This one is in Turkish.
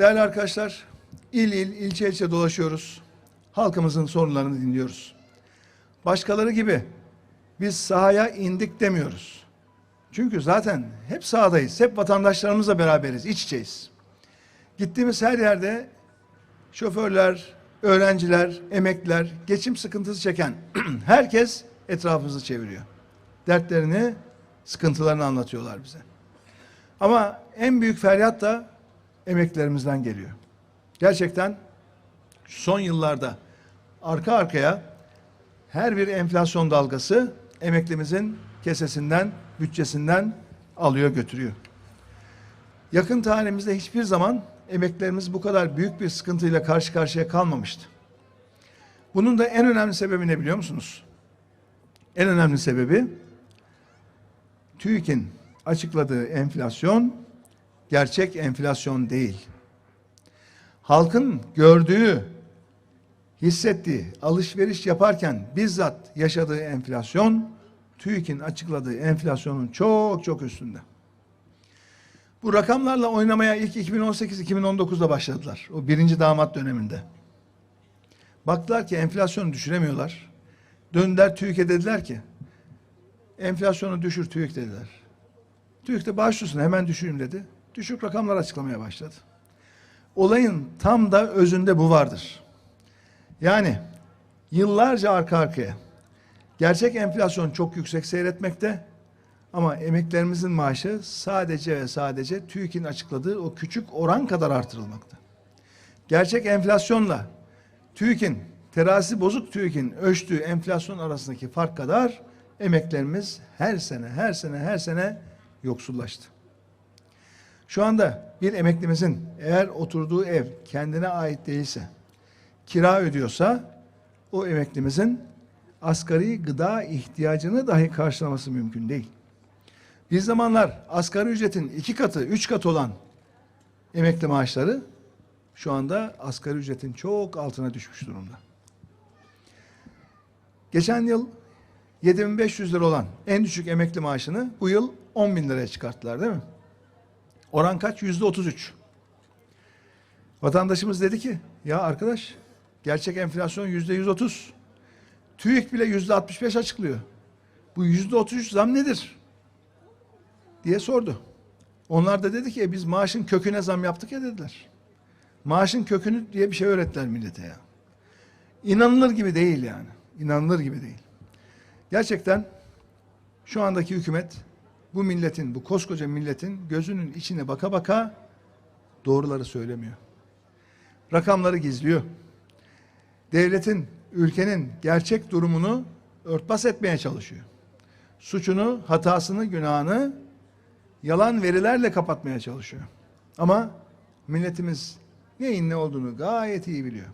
Değerli arkadaşlar, il il, ilçe ilçe dolaşıyoruz. Halkımızın sorunlarını dinliyoruz. Başkaları gibi biz sahaya indik demiyoruz. Çünkü zaten hep sahadayız, hep vatandaşlarımızla beraberiz, iç içeyiz. Gittiğimiz her yerde şoförler, öğrenciler, emekliler, geçim sıkıntısı çeken herkes etrafımızı çeviriyor. Dertlerini, sıkıntılarını anlatıyorlar bize. Ama en büyük feryat da emeklerimizden geliyor. Gerçekten son yıllarda arka arkaya her bir enflasyon dalgası emeklimizin kesesinden, bütçesinden alıyor götürüyor. Yakın tarihimizde hiçbir zaman emeklerimiz bu kadar büyük bir sıkıntıyla karşı karşıya kalmamıştı. Bunun da en önemli sebebi ne biliyor musunuz? En önemli sebebi TÜİK'in açıkladığı enflasyon gerçek enflasyon değil. Halkın gördüğü, hissettiği, alışveriş yaparken bizzat yaşadığı enflasyon TÜİK'in açıkladığı enflasyonun çok çok üstünde. Bu rakamlarla oynamaya ilk 2018-2019'da başladılar. O birinci damat döneminde. Baktılar ki enflasyonu düşüremiyorlar. Döndüler TÜİK'e dediler ki enflasyonu düşür TÜİK dediler. TÜİK de başlıyorsun hemen düşüreyim dedi. Düşük rakamlar açıklamaya başladı. Olayın tam da özünde bu vardır. Yani yıllarca arka arkaya gerçek enflasyon çok yüksek seyretmekte ama emeklerimizin maaşı sadece ve sadece TÜİK'in açıkladığı o küçük oran kadar artırılmakta. Gerçek enflasyonla TÜİK'in terazisi bozuk TÜİK'in ölçtüğü enflasyon arasındaki fark kadar emeklerimiz her sene her sene her sene yoksullaştı. Şu anda bir emeklimizin eğer oturduğu ev kendine ait değilse, kira ödüyorsa o emeklimizin asgari gıda ihtiyacını dahi karşılaması mümkün değil. Bir zamanlar asgari ücretin iki katı, üç katı olan emekli maaşları şu anda asgari ücretin çok altına düşmüş durumda. Geçen yıl 7500 lira olan en düşük emekli maaşını bu yıl 10 bin liraya çıkarttılar değil mi? Oran kaç? Yüzde 33. Vatandaşımız dedi ki ya arkadaş gerçek enflasyon yüzde 130. TÜİK bile yüzde 65 açıklıyor. Bu yüzde 33 zam nedir? diye sordu. Onlar da dedi ki "E, biz maaşın köküne zam yaptık ya dediler. Maaşın kökünü diye bir şey öğrettiler millete ya. İnanılır gibi değil yani. İnanılır gibi değil. Gerçekten şu andaki hükümet bu milletin, bu koskoca milletin gözünün içine baka baka doğruları söylemiyor. Rakamları gizliyor. Devletin, ülkenin gerçek durumunu örtbas etmeye çalışıyor. Suçunu, hatasını, günahını yalan verilerle kapatmaya çalışıyor. Ama milletimiz neyin ne olduğunu gayet iyi biliyor.